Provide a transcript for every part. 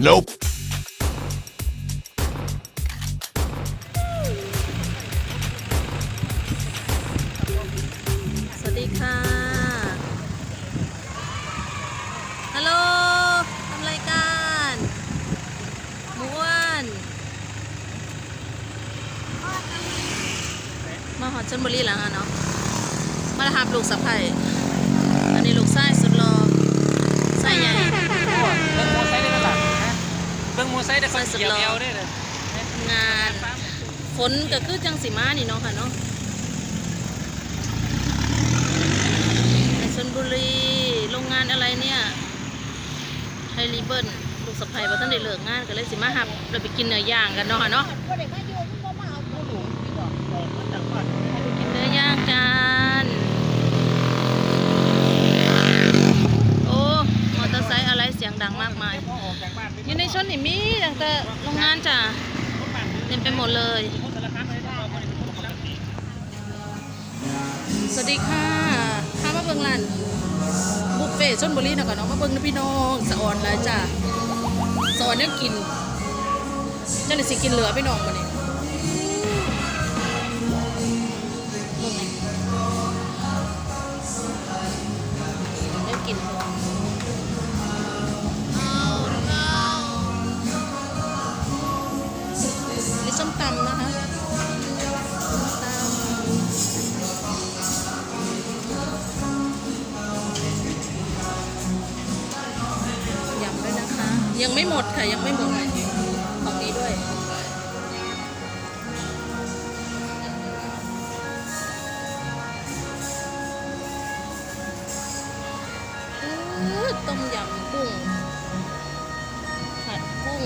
Nope. อดชนบุรีแล้วอะเนาะมาทำลูกสะใภ้อันนี้ลูกไส้สุดรอไส้ใหญ่เบิ้งโมไซค์ได้ตลาดนะเบิ้งโมไซค์ได้คนเกี่ยวเอวได้เลยงานฝนก็คือจังสีมานี่เนาะค่ะเนาะในชนบุรีโรงงานอะไรเนี่ยไทยรีเบิลลูกสะใภ้ว่าท่านได้เลิกงานก็เลยสิมาหับเราไปกินเนื้อย่างกันเนาะค่ะเนาะ โอ้ มอเตอร์ไซค์อะไรเสียงดังมากมายอออกจากบ้านอยู่ในชนนี่มีแต่โรงงานจ้ะเต็มไปหมดเลย สวัสดีค่ะข้ามาเบิงร้านบุฟเฟ่ชนบุรีนะก่อนเนาะมาเบิงนะพี่น้องสะออนเลยจ้ะสะออนเนี่ยกินเจ้าหน้าสิกินเหลือพี่น้องมาเนี่ย ตำนะคะตำยำด้วยนะคะ ยังไม่หมดค่ะ ยังไม่หมดของนี้ด้วยต้อต้มยำกุ้ง ผัดกุ้ง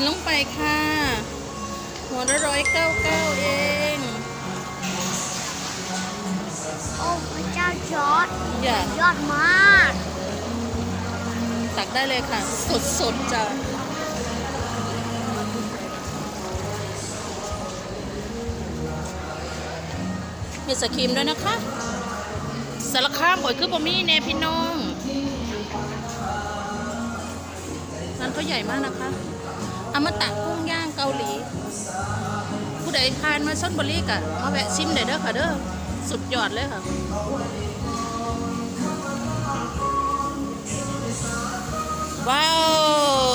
กินลงไปค่ะ หัวละร้อยเก้าเก้าเอง โอ้พระเจ้าจอร์ดอย่า ยอดมาก ตักได้เลยค่ะ สดสดๆจ้ะมีสครีมด้วยนะคะสารคามบ่อยคือบะมี่แน่พี่น้อง ร้านเขาใหญ่มากนะคะ อมตะกุ้งย่างเกาหลี ผู้ใดทานมาชนบุรีกะมาแวะชิมได้เด้อค่ะเด้อสุดยอดเลยค่ะว้าว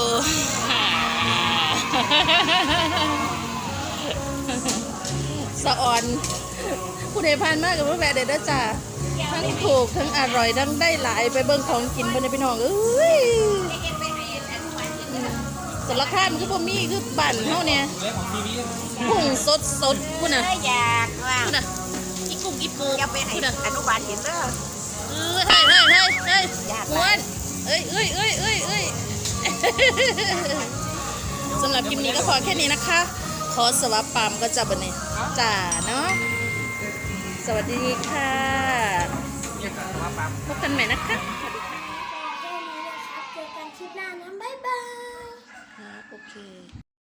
สะออน ผู้ใดผ่านมากกับผู้แวะเด็ดจ้าทั้งถูกทั้งอร่อยทั้งได้หลายไปเบิ่งของกินเพิ่นพี่น้องเอ้ย สารคามคือบ่มีคือบ้านเฮาเนี่ยเรื่องของทีวีกุ้งสดสดๆพุ่นน่ะถ้าอยากว่าพุ่นน่ะอีกุ้งอีปูจะไปให้พุ่นน่ะอนุบาลเห็นเด้อเออเฮ้ยเฮ้ยเฮ้ยเฮ้ยอยากมวนเอ้ยเอ้ยเอ้ยเอ้ยเอ้ยสำหรับคลิปนี้ก็พอแค่นี้นะคะ ขอสวัสดีปามก็จะบันนี้จ้าเนาะสวัสดีค่ะพบกันใหม่นะคะสวัสดีค่ะแค่นี้นะครับเจอกันคลิปหน้านะบ๊ายบาย ครับโอเค